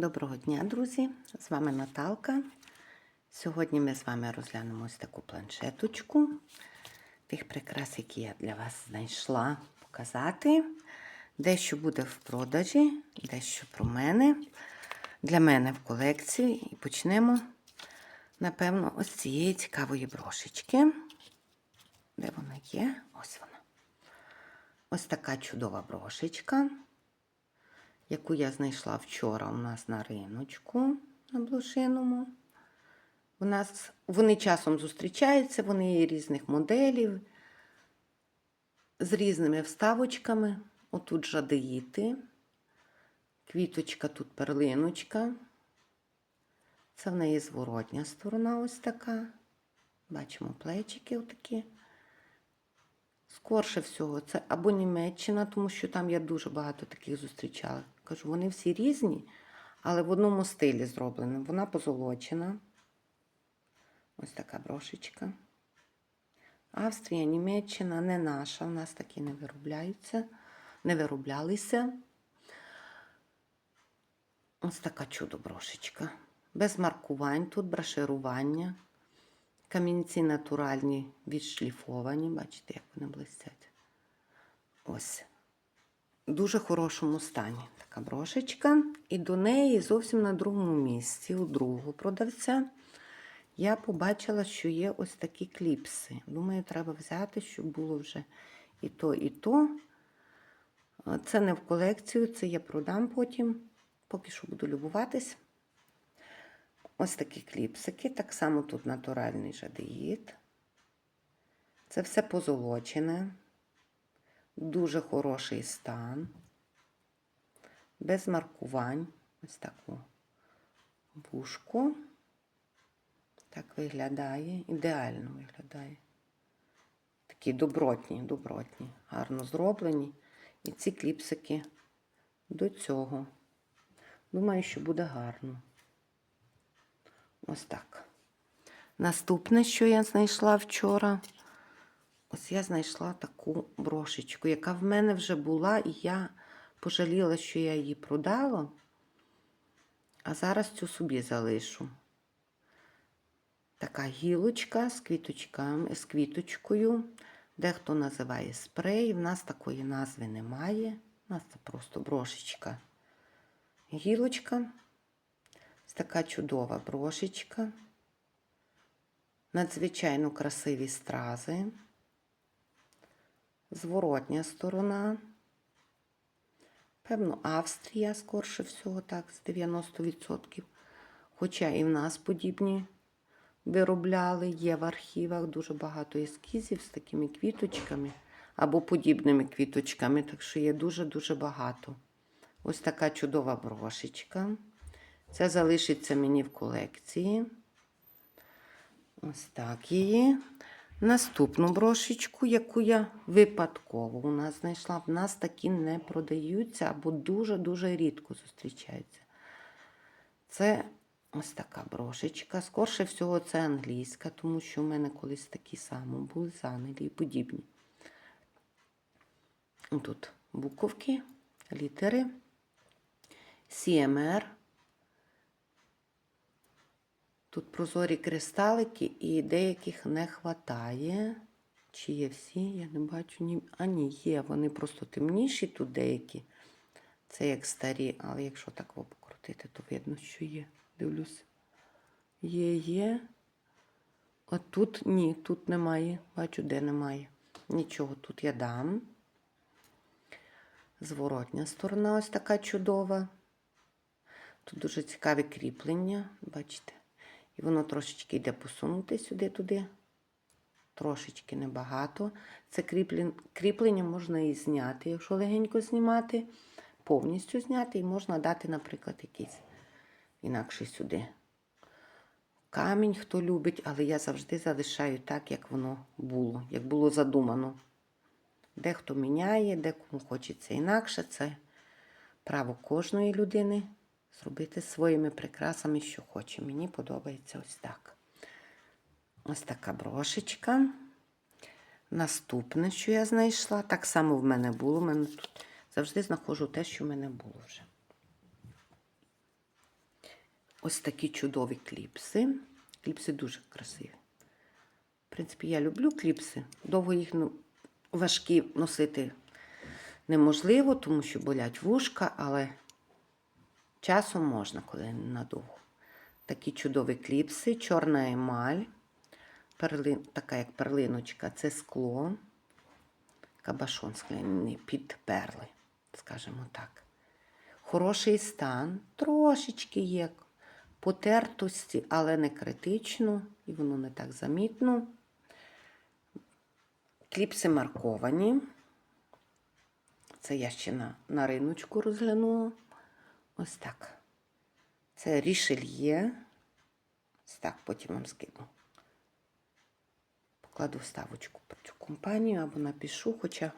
Доброго дня, друзі! З вами Наталка. Сьогодні ми з вами розглянемо ось таку планшеточку. Тих прикрас, які я для вас знайшла показати. Дещо буде в продажі, дещо про мене. Для мене в колекції. І почнемо, напевно, ось цієї цікавої брошечки. Де вона є? Ось вона. Ось така чудова брошечка яку я знайшла вчора у нас на риночку на блошиному. У нас вони часом зустрічаються, вони є різних моделів, з різними вставочками. Отут жадеїти, квіточка, тут перлиночка. Це в неї зворотня сторона ось така. Бачимо плечики отакі. Скорше всього, це або Німеччина, тому що там я дуже багато таких зустрічала. Кажу, вони всі різні, але в одному стилі зроблені. Вона позолочена. Ось така брошечка. Австрія, Німеччина, не наша. У нас такі не виробляються, не вироблялися. Ось така чудо брошечка. Без маркувань, тут браширування. Камінці натуральні, відшліфовані. Бачите, як вони блистять. Ось. Дуже хорошому стані така брошечка. І до неї зовсім на другому місці, у другого продавця, я побачила, що є ось такі кліпси. Думаю, треба взяти, щоб було вже і то, і то. Це не в колекцію, це я продам потім. Поки що буду любуватись. Ось такі кліпсики, так само тут натуральний жадеїд. Це все позолочене, дуже хороший стан, без маркувань. Ось таку вушку. Так виглядає, ідеально виглядає. Такі добротні, добротні, гарно зроблені. І ці кліпсики до цього. Думаю, що буде гарно. Ось так. Наступне, що я знайшла вчора, ось я знайшла таку брошечку, яка в мене вже була, і я пожаліла, що я її продала, а зараз цю собі залишу. Така гілочка з квіточками, з квіточкою. Дехто називає спрей. В нас такої назви немає. У нас це просто брошечка. Гілочка. Ось така чудова брошечка. Надзвичайно красиві стрази. Зворотня сторона. Певно, Австрія, скорше всього, так, з 90%. Хоча і в нас подібні виробляли, є в архівах дуже багато ескізів з такими квіточками або подібними квіточками, так що є дуже-дуже багато. Ось така чудова брошечка. Це залишиться мені в колекції. Ось так її. Наступну брошечку, яку я випадково у нас знайшла, в нас такі не продаються або дуже-дуже рідко зустрічаються. Це ось така брошечка. Скорше всього, це англійська, тому що в мене колись такі самі були з Англії, подібні. Тут буковки, літери, CMR. Тут прозорі кристалики і деяких не вистачає. Чи є всі? Я не бачу ні. А ні, є. Вони просто темніші тут деякі. Це як старі, але якщо так покрутити, то видно, що є. Дивлюсь. Є, є. А тут ні, тут немає. Бачу, де немає. Нічого, тут я дам. Зворотня сторона ось така чудова. Тут дуже цікаві кріплення, бачите? І воно трошечки йде посунути сюди-туди. Трошечки небагато. Це кріплення, кріплення можна і зняти, якщо легенько знімати, повністю зняти, і можна дати, наприклад, якийсь інакший сюди. Камінь, хто любить, але я завжди залишаю так, як воно було, як було задумано. Дехто міняє, декому хочеться інакше. Це право кожної людини зробити своїми прикрасами, що хоче. Мені подобається ось так. Ось така брошечка. Наступне, що я знайшла, так само в мене було. В мене тут завжди знаходжу те, що в мене було вже. ось такі чудові кліпси. Кліпси дуже красиві. В принципі, я люблю кліпси. Довго їх ну, важкі носити неможливо, тому що болять вушка, але часом можна, коли надовго. Такі чудові кліпси, чорна емаль, перлин, така як перлиночка, це скло, кабашон скляний під перли, скажімо так. Хороший стан, трошечки є потертості, але не критично, і воно не так замітно. Кліпси марковані. Це я ще на, на риночку розглянула. Ось так. Це рішельє. Ось так потім вам скину. Покладу вставочку про цю компанію або напишу, хоча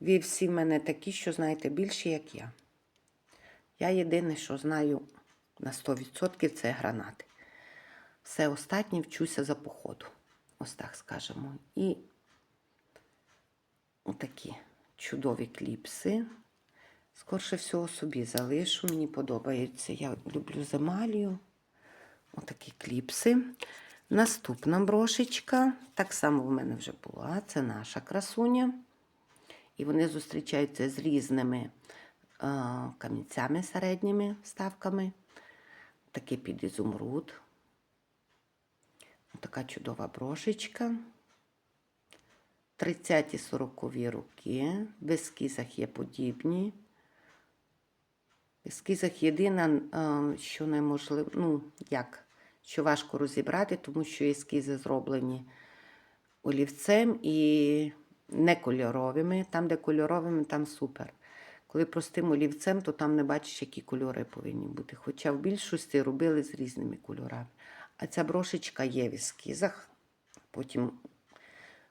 ви всі в мене такі, що знаєте більше, як я. Я єдине, що знаю на 100% це гранати. Все останнє вчуся за походу. Ось так скажемо. І отакі чудові кліпси. Скорше всього собі залишу. Мені подобається. Я люблю з емалію. Отакі кліпси. Наступна брошечка. Так само в мене вже була. Це наша красуня. І вони зустрічаються з різними е, камінцями середніми вставками. Такий під ізумруд. Така чудова брошечка. 30-40 роки. В ескізах є подібні. Ескізах єдина, е, що неможливо, ну, як, що важко розібрати, тому що ескізи зроблені олівцем і не кольоровими. Там, де кольоровими, там супер. Коли простим олівцем, то там не бачиш, які кольори повинні бути. Хоча в більшості робили з різними кольорами. А ця брошечка є в ескізах. Потім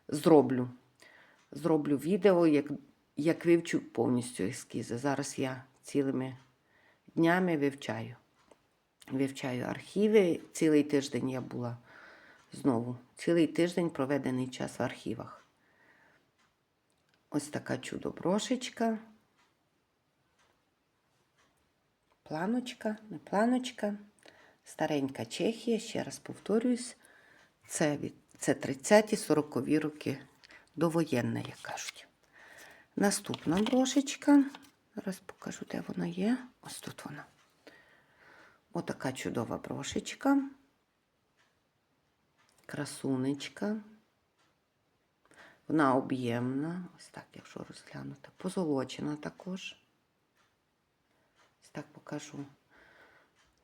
зроблю. Зроблю відео, як, як вивчу повністю ескізи. Зараз я цілими днями вивчаю. Вивчаю архіви. Цілий тиждень я була знову. Цілий тиждень проведений час в архівах. Ось така чудо-брошечка. Планочка, не планочка. Старенька Чехія, ще раз повторююсь, це, від, це 30-40 роки довоєнна, як кажуть. Наступна брошечка. Зараз покажу, де вона є. Ось тут вона. Отака чудова брошечка. Красунечка. Вона об'ємна. Ось так, якщо розглянути. Позолочена також. Ось так покажу.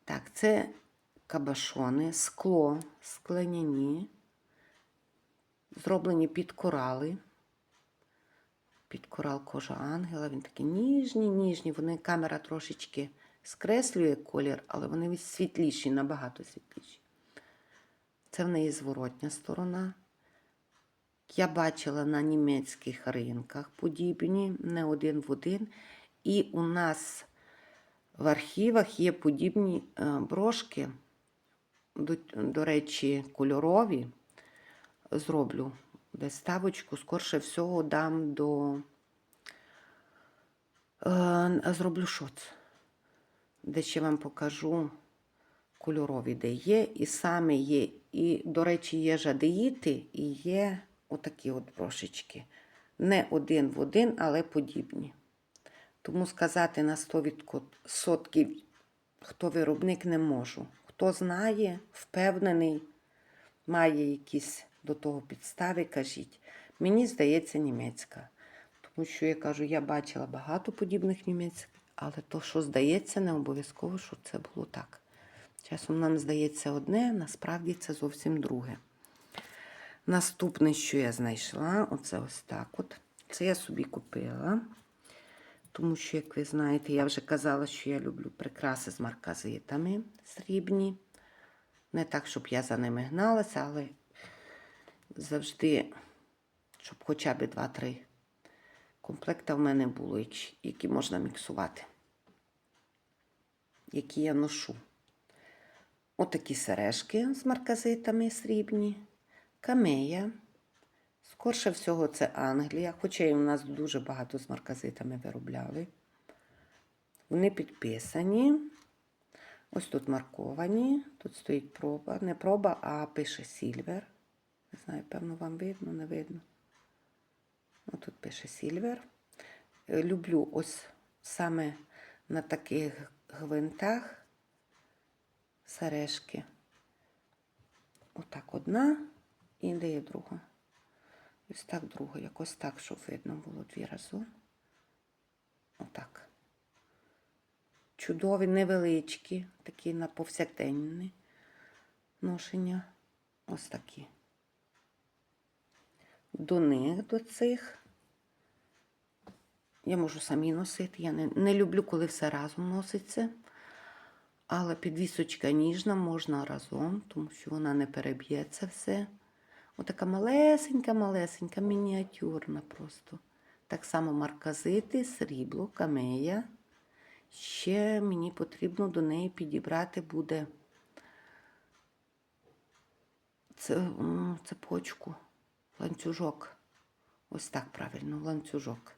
Так, це кабашони, скло, скляняні, зроблені під корали. Під корал кожа ангела. Він такий ніжні, ніжні. Вони камера трошечки скреслює колір, але вони світліші, набагато світліші. Це в неї зворотня сторона. Я бачила на німецьких ринках подібні, не один в один. І у нас в архівах є подібні е, брошки, до, до речі, кольорові. Зроблю десь ставочку, скорше всього дам до. Е, зроблю шоц, де ще вам покажу кольорові, де є. І саме є, і, до речі, є жадеїти, і є отакі от брошечки. Не один в один, але подібні. Тому сказати на 100% хто виробник не можу. Хто знає, впевнений, має якісь до того підстави, кажіть. Мені здається, німецька. Тому що я кажу, я бачила багато подібних німецьких, але то, що здається, не обов'язково, що це було так. Часом нам здається одне, насправді це зовсім друге. Наступне, що я знайшла, оце ось так от. Це я собі купила. Тому що, як ви знаєте, я вже казала, що я люблю прикраси з марказитами срібні. Не так, щоб я за ними гналася, але завжди, щоб хоча б 2-3 комплекта в мене було, які можна міксувати, які я ношу. Отакі сережки з марказитами срібні, камея. Скорше всього, це Англія, хоча і у нас дуже багато з марказитами виробляли. Вони підписані. Ось тут марковані. Тут стоїть проба. Не проба, а пише Сільвер. Не знаю, певно, вам видно, не видно. Ну, тут пише Сільвер. Е, Люблю ось саме на таких гвинтах сережки. Отак одна і де є друга. Ось так друга, якось так, щоб видно було дві разом. Отак. Чудові, невеличкі, такі на повсякденні ношення. Ось такі. До них, до цих. Я можу самі носити. Я не, не люблю, коли все разом носиться. Але підвісочка ніжна, можна разом, тому що вона не переб'ється все. Отака малесенька, малесенька, мініатюрна просто. Так само марказити, срібло, камея. Ще мені потрібно до неї підібрати буде це, цепочку, ланцюжок. Ось так правильно, ланцюжок.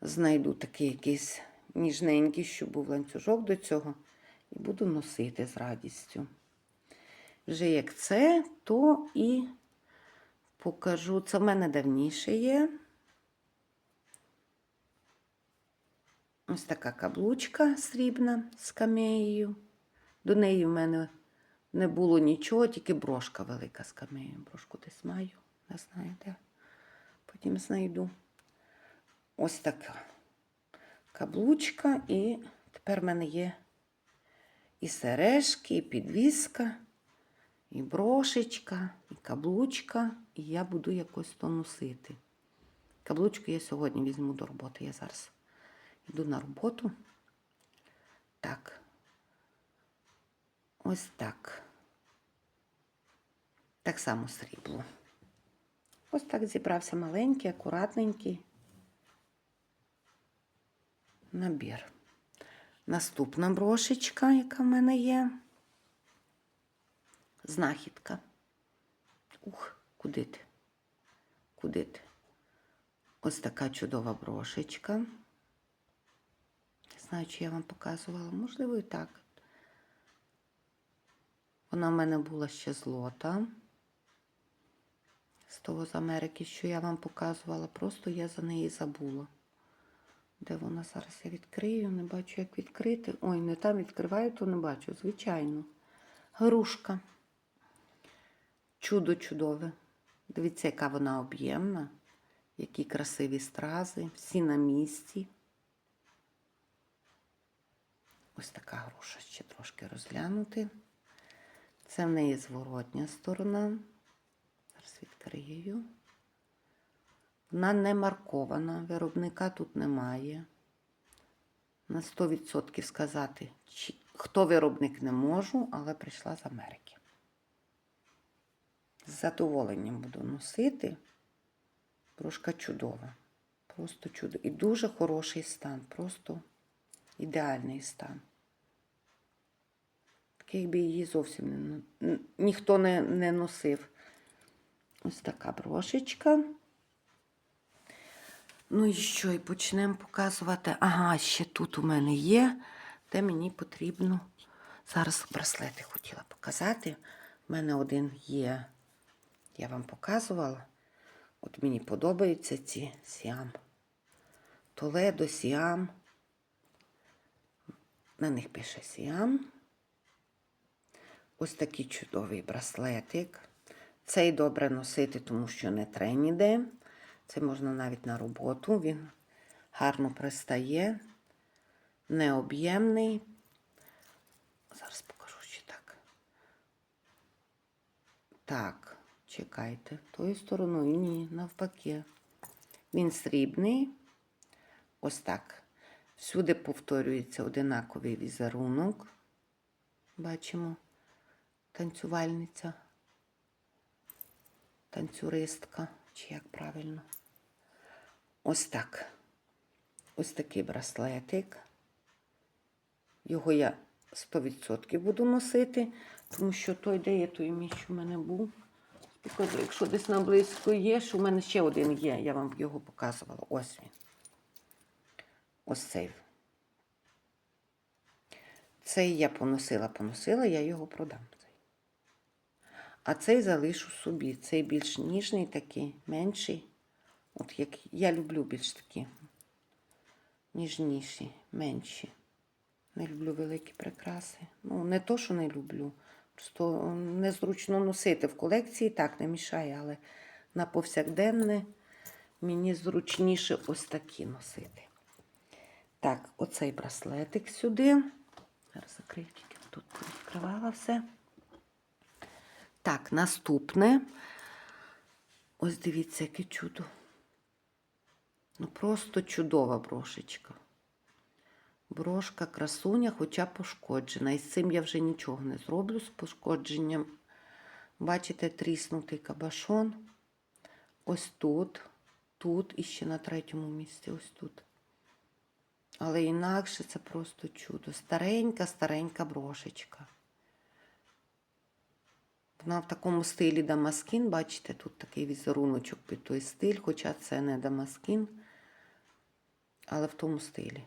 Знайду такий якийсь ніжненький, щоб був ланцюжок до цього, і буду носити з радістю. Вже як це, то і покажу. Це в мене давніше є. Ось така каблучка срібна з камеєю. До неї в мене не було нічого, тільки брошка велика з камеєю. Брошку десь маю, не знаю де. Потім знайду. Ось така каблучка, і тепер в мене є і сережки, і підвіска, і брошечка, і каблучка, і я буду якось то носити. Каблучку я сьогодні візьму до роботи. Я зараз йду на роботу. Так. Ось так. Так само срібло. Ось так зібрався маленький, акуратненький набір. Наступна брошечка, яка в мене є. Знахідка. Ух, куди ти? Куди ти? Ось така чудова брошечка. Не знаю, чи я вам показувала. Можливо, і так. Вона в мене була ще злота. З того з Америки, що я вам показувала. Просто я за неї забула. Де вона зараз я відкрию, не бачу, як відкрити. Ой, не там відкриваю, то не бачу, звичайно. Грушка. Чудо чудове. Дивіться, яка вона об'ємна, які красиві стрази, всі на місці. Ось така груша ще трошки розглянути. Це в неї зворотня сторона. Зараз відкрию. Вона не маркована, виробника тут немає. На 100% сказати, хто виробник не можу, але прийшла з Америки. З задоволенням буду носити. Брошка чудова. Просто чудо. І дуже хороший стан, просто ідеальний стан. Такий би її зовсім не, ніхто не, не носив. Ось така брошечка. Ну і що, і почнемо показувати. Ага, ще тут у мене є, де мені потрібно. Зараз браслети хотіла показати. У мене один є, я вам показувала. От мені подобаються ці сіам. Толедо, сіам. На них пише сіам. Ось такий чудовий браслетик. Цей добре носити, тому що не тре ніде. Це можна навіть на роботу. Він гарно пристає, необ'ємний. Зараз покажу ще так. Так, чекайте. Тою стороною ні, навпаки. Він срібний. Ось так. Всюди повторюється одинаковий візерунок. Бачимо танцювальниця, танцюристка, чи як правильно. Ось так. Ось такий браслетик. Його я 100% буду носити, тому що той, де є, той що в мене був. Покажу, якщо десь наблизько є, що в мене ще один є, я вам його показувала. Ось він. Ось цей. Цей я поносила, поносила, я його продам. А цей залишу собі. Цей більш ніжний такий, менший. От як я люблю більш такі ніжніші, менші. Не люблю великі прикраси. Ну, не то, що не люблю. Просто незручно носити. В колекції так не мішає, але на повсякденне мені зручніше ось такі носити. Так, оцей браслетик сюди. Зараз закрию тільки тут відкривала все. Так, наступне. Ось дивіться, яке чудо. Ну, просто чудова брошечка. Брошка красуня, хоча пошкоджена. І з цим я вже нічого не зроблю з пошкодженням. Бачите, тріснутий кабашон. Ось тут, тут і ще на третьому місці, ось тут. Але інакше це просто чудо. Старенька, старенька брошечка. Вона в такому стилі Дамаскін, бачите, тут такий візеруночок під той стиль, хоча це не Дамаскін, але в тому стилі.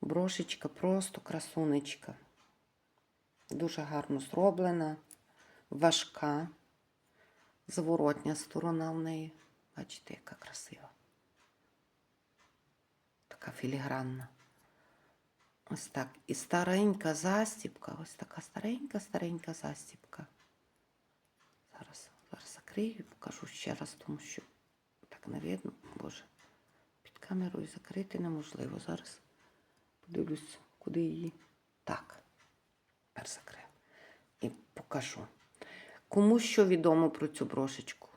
Брошечка просто красунечка. Дуже гарно зроблена, важка, зворотня сторона в неї. Бачите, яка красива. Така філігранна. Ось так. І старенька застіпка. Ось така старенька-старенька застіпка. Зараз, зараз закрию покажу ще раз, тому що так не видно. Боже, під камерою закрити неможливо. Зараз подивлюсь, куди її. Так, тепер закрию. І покажу. Кому що відомо про цю брошечку?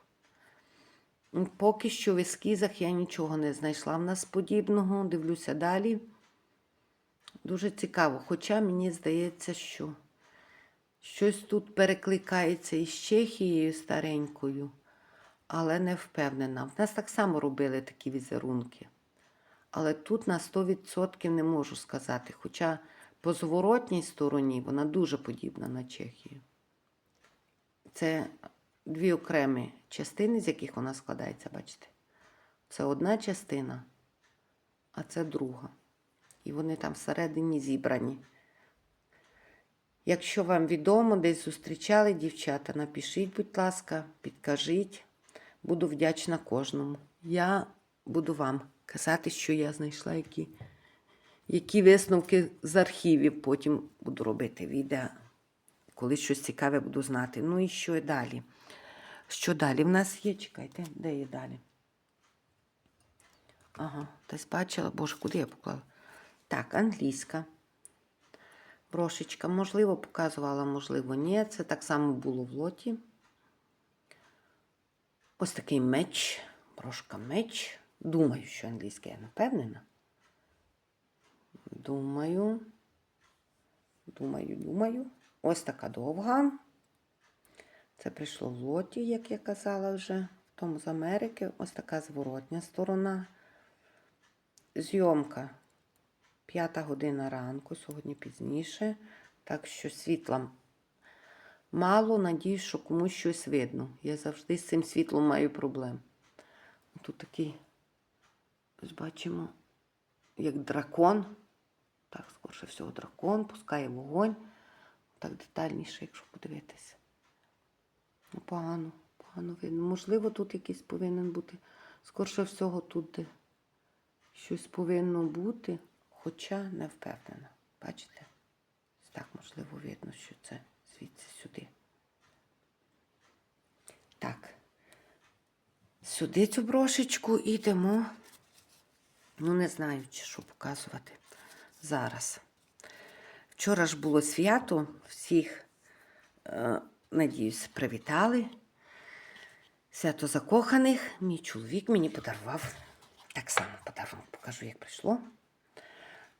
Поки що в ескізах я нічого не знайшла в нас подібного. Дивлюся далі. Дуже цікаво. Хоча мені здається, що щось тут перекликається із Чехією старенькою, але не впевнена. В нас так само робили такі візерунки. Але тут на 100% не можу сказати. Хоча по зворотній стороні вона дуже подібна на Чехію. Це дві окремі частини, з яких вона складається, бачите? Це одна частина, а це друга. І вони там всередині зібрані. Якщо вам відомо, десь зустрічали дівчата, напишіть, будь ласка, підкажіть. Буду вдячна кожному. Я буду вам казати, що я знайшла, які, які висновки з архівів. Потім буду робити відео. Коли щось цікаве буду знати. Ну і що далі? Що далі в нас є? Чекайте, де є далі? Ага, десь бачила, боже, куди я поклала? Так, англійська. Брошечка, можливо, показувала, можливо, ні. Це так само було в лоті. Ось такий меч. Брошка меч. Думаю, що англійська, я не. Думаю. Думаю, думаю. Ось така довга. Це прийшло в лоті, як я казала вже, в тому з Америки. Ось така зворотня сторона. Зйомка п'ята година ранку, сьогодні пізніше. Так що світла мало, надіюсь, що комусь щось видно. Я завжди з цим світлом маю проблем. Тут такий, ось бачимо, як дракон. Так, скорше всього, дракон пускає вогонь. Так детальніше, якщо подивитися. Ну, погано, погано видно. Можливо, тут якийсь повинен бути. Скорше всього, тут де щось повинно бути, хоча не впевнена. Бачите? Так, можливо, видно, що це звідси сюди. Так. Сюди цю брошечку ідемо. Ну, не знаю, чи що показувати зараз. Вчора ж було свято, всіх, е, надіюсь, привітали. Свято закоханих. Мій чоловік мені подарував так само подарунок. Покажу, як прийшло.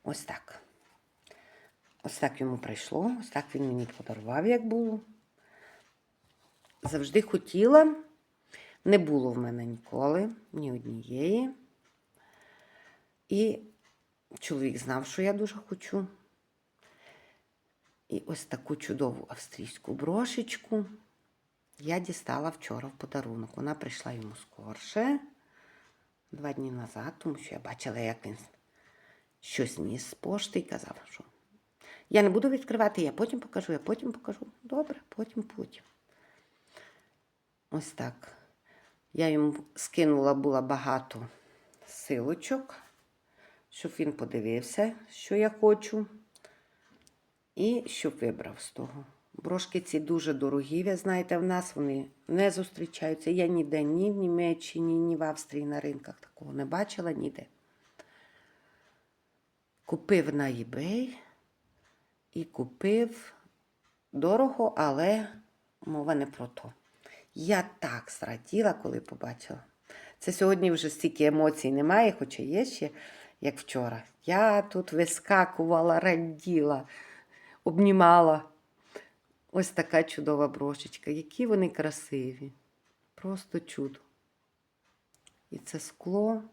Ось так. Ось так йому прийшло. Ось так він мені подарував, як було. Завжди хотіла. Не було в мене ніколи, ні однієї. І чоловік знав, що я дуже хочу. І ось таку чудову австрійську брошечку я дістала вчора в подарунок. Вона прийшла йому скорше, два дні назад, тому що я бачила, як він щось ніс з пошти і казав, що Я не буду відкривати, я потім покажу, я потім покажу. Добре, потім, потім. Ось так. Я йому скинула була багато силочок, щоб він подивився, що я хочу, і щоб вибрав з того. Брошки ці дуже дорогі, ви знаєте, в нас вони не зустрічаються. Я ніде ні в Німеччині, ні в Австрії на ринках такого не бачила ніде. Купив на eBay і купив дорого, але мова не про то. Я так зраділа, коли побачила. Це сьогодні вже стільки емоцій немає, хоча є ще, як вчора. Я тут вискакувала, раділа, обнімала. Ось така чудова брошечка. Які вони красиві. Просто чудо. І це скло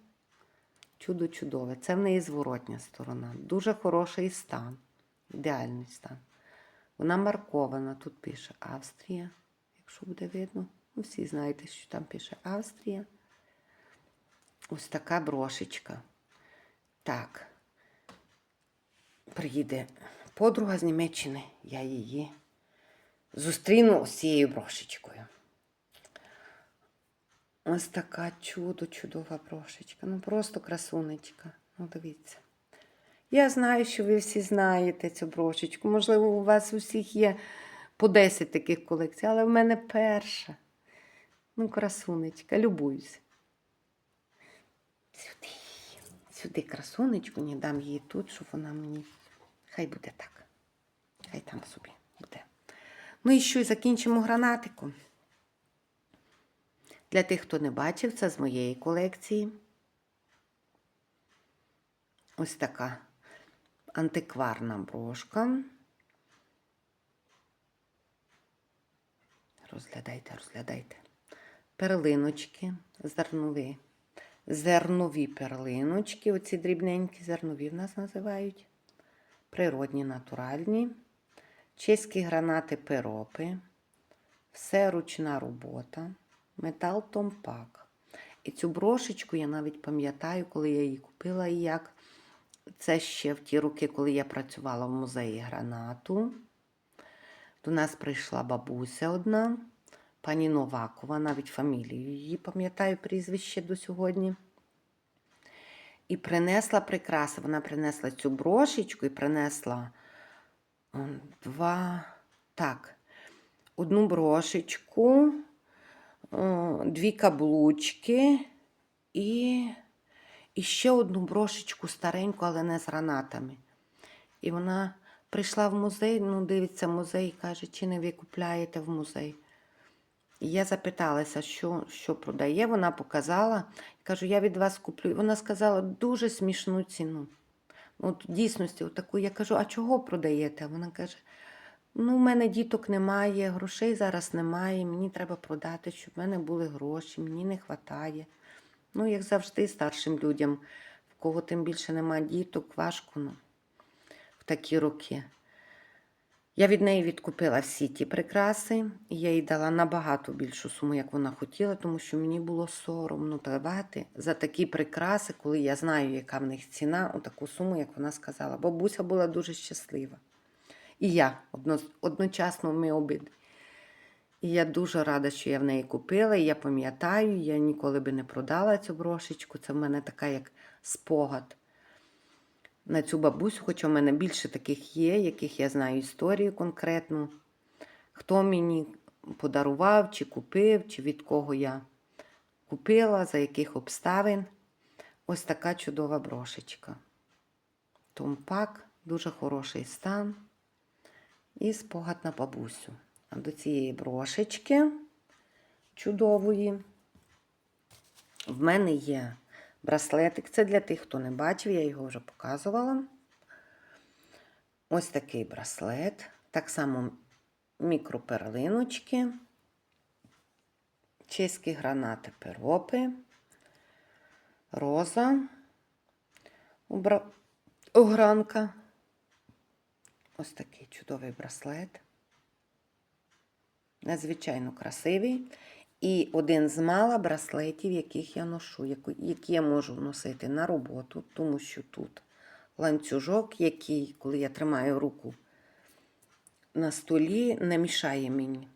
чудо чудове. Це в неї зворотня сторона. Дуже хороший стан. Ідеальний стан. Вона маркована. Тут пише Австрія, якщо буде видно. Ну, всі знаєте, що там пише Австрія. Ось така брошечка. Так. Приїде подруга з Німеччини, я її зустріну з цією брошечкою. Ось така чудо, чудова брошечка. Ну просто красунечка. Ну, дивіться. Я знаю, що ви всі знаєте цю брошечку. Можливо, у вас у всіх є по 10 таких колекцій, але в мене перша. Ну, красунечка, любуюсь. Сюди, сюди красунечку, не дам її тут, щоб вона мені. Хай буде так. Хай там собі буде. Ну і що, закінчимо гранатиком. Для тих, хто не бачив, це з моєї колекції. Ось така антикварна брошка. Розглядайте, розглядайте. Перлиночки, зернові. Зернові перлиночки, оці дрібненькі зернові в нас називають. Природні, натуральні. Чеські гранати пиропи. Все ручна робота. Метал Томпак. І цю брошечку я навіть пам'ятаю, коли я її купила і як. Це ще в ті роки, коли я працювала в музеї гранату. До нас прийшла бабуся одна, пані Новакова, навіть фамілію її пам'ятаю прізвище до сьогодні. І принесла прикраси. Вона принесла цю брошечку і принесла два. Так, одну брошечку, дві каблучки і, і ще одну брошечку стареньку, але не з гранатами. І вона прийшла в музей, ну, дивиться музей і каже, чи не ви купляєте в музей. І я запиталася, що, що продає. Вона показала. Кажу, я від вас куплю. І Вона сказала дуже смішну ціну. От в дійсності, таку. Я кажу, а чого продаєте? Вона каже: ну, в мене діток немає, грошей зараз немає, мені треба продати, щоб в мене були гроші, мені не вистачає. Ну, як завжди, старшим людям, в кого тим більше немає діток, важко ну, в такі роки. Я від неї відкупила всі ті прикраси, і я їй дала набагато більшу суму, як вона хотіла, тому що мені було соромно давати за такі прикраси, коли я знаю, яка в них ціна, у таку суму, як вона сказала. Бабуся була дуже щаслива. І я одночасно ми обидві. І я дуже рада, що я в неї купила. І я пам'ятаю, я ніколи би не продала цю брошечку. Це в мене така як спогад на цю бабусю, хоча в мене більше таких є, яких я знаю історію конкретну. Хто мені подарував, чи купив, чи від кого я купила, за яких обставин. Ось така чудова брошечка. Томпак, дуже хороший стан. І спогад на бабусю. А до цієї брошечки чудової. В мене є браслетик. Це для тих, хто не бачив, я його вже показувала. Ось такий браслет. Так само мікроперлиночки, чеські гранати пиропи, роза, огранка. Ось такий чудовий браслет. Надзвичайно красивий. І один з мала браслетів, яких я ношу, які я можу носити на роботу, тому що тут ланцюжок, який, коли я тримаю руку на столі не мішає мені.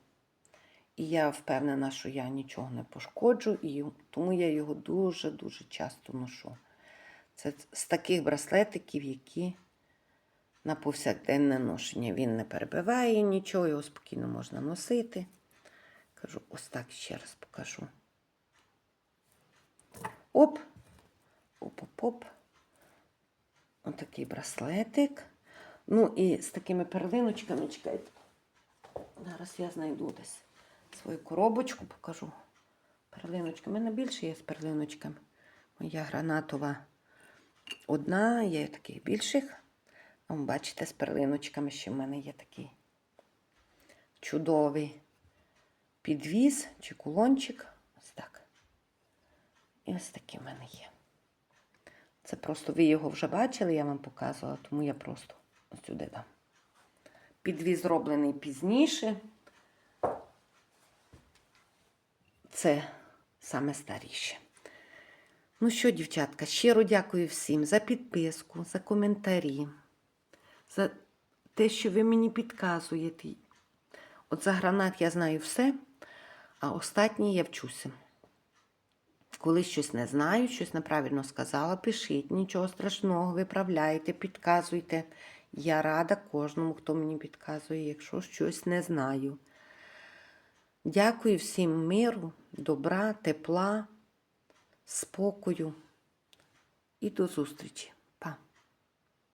І я впевнена, що я нічого не пошкоджу, і тому я його дуже-дуже часто ношу. Це з таких браслетиків, які на повсякденне ношення. Він не перебиває нічого, його спокійно можна носити. Кажу, ось так ще раз покажу. Оп, оп-оп-оп. Отакий браслетик. Ну і з такими перлиночками, чекайте. Зараз я знайду десь свою коробочку, покажу. Перлиночки. У мене більше є з перлиночками. Моя гранатова одна, є таких більших. Бачите, з перлиночками ще в мене є такий чудовий підвіз чи кулончик. Ось так. І ось такий в мене є. Це просто ви його вже бачили, я вам показувала, тому я просто ось сюди дам. Підвіз зроблений пізніше. Це саме старіше. Ну що, дівчатка, щиро дякую всім за підписку, за коментарі, за те, що ви мені підказуєте. От за гранат я знаю все, а останнє я вчуся. Коли щось не знаю, щось неправильно сказала, пишіть, нічого страшного, виправляйте, підказуйте. Я рада кожному, хто мені підказує, якщо щось не знаю. Дякую всім миру, добра, тепла, спокою і до зустрічі!